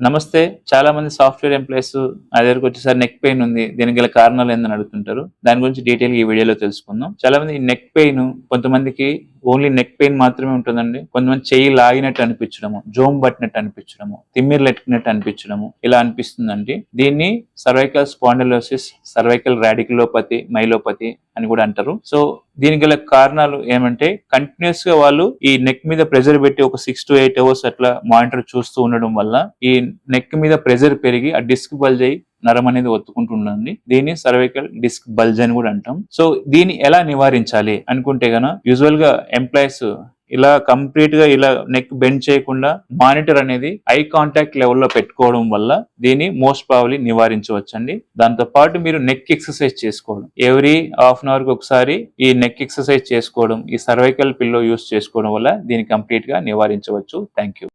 నమస్తే చాలా మంది సాఫ్ట్వేర్ ఎంప్లాయీస్ నా దగ్గరకు వచ్చేసరి నెక్ పెయిన్ ఉంది దీనికి గల కారణాలు ఏందని అడుగుతుంటారు? దాని గురించి డీటెయిల్ ఈ వీడియోలో తెలుసుకుందాం. చాలా మంది నెక్ పెయిన్ కొంతమందికి ఓన్లీ నెక్ పెయిన్ మాత్రమే ఉంటుందండి. కొంతమంది చెయ్యి లాగినట్టు అనిపించడము జోమ్ పట్టినట్టు అనిపించడము తిమ్మిర్లు ఎట్టినట్టు అనిపించడము ఇలా అనిపిస్తుందండి. దీన్ని cervical spondylosis cervical radiculopathy myelopathy అని కూడా అంటారు. సో దీనికి గల కారణాలు ఏమంటే కంటిన్యూస్గా వాళ్ళు ఈ నెక్ మీద ప్రెజర్ పెట్టి ఒక సిక్స్ టు ఎయిట్ అవర్స్ అట్లా మానిటర్ చూస్తూ ఉండడం వల్ల ఈ నెక్ మీద ప్రెజర్ పెరిగి ఆ డిస్క్ బల్జ్ అయ్యి నరం అనేది ఒత్తుకుంటుందండి. దీన్ని సర్వైకల్ డిస్క్ బల్జ్ అని కూడా అంటాం. సో దీన్ని ఎలా నివారించాలి అనుకుంటే గన యూజువల్గా ఎంప్లాయీస్ ఇలా కంప్లీట్గా ఇలా నెక్ బెండ్ చేయకుండా మానిటర్ అనేది ఐ కాంటాక్ట్ లెవెల్లో పెట్టుకోవడం వల్ల దీన్ని మోస్ట్ ప్రాబ్లీ నివారించవచ్చండి. దాంతో పాటు మీరు నెక్ ఎక్సర్సైజ్ చేసుకోవడం. ఎవ్రీ హాఫ్ అన్ అవర్కి ఒకసారి ఈ నెక్ ఎక్సర్సైజ్ చేసుకోవడం ఈ సర్వైకల్ పిల్లో యూస్ చేసుకోవడం వల్ల దీన్ని కంప్లీట్గా నివారించవచ్చు. Thank you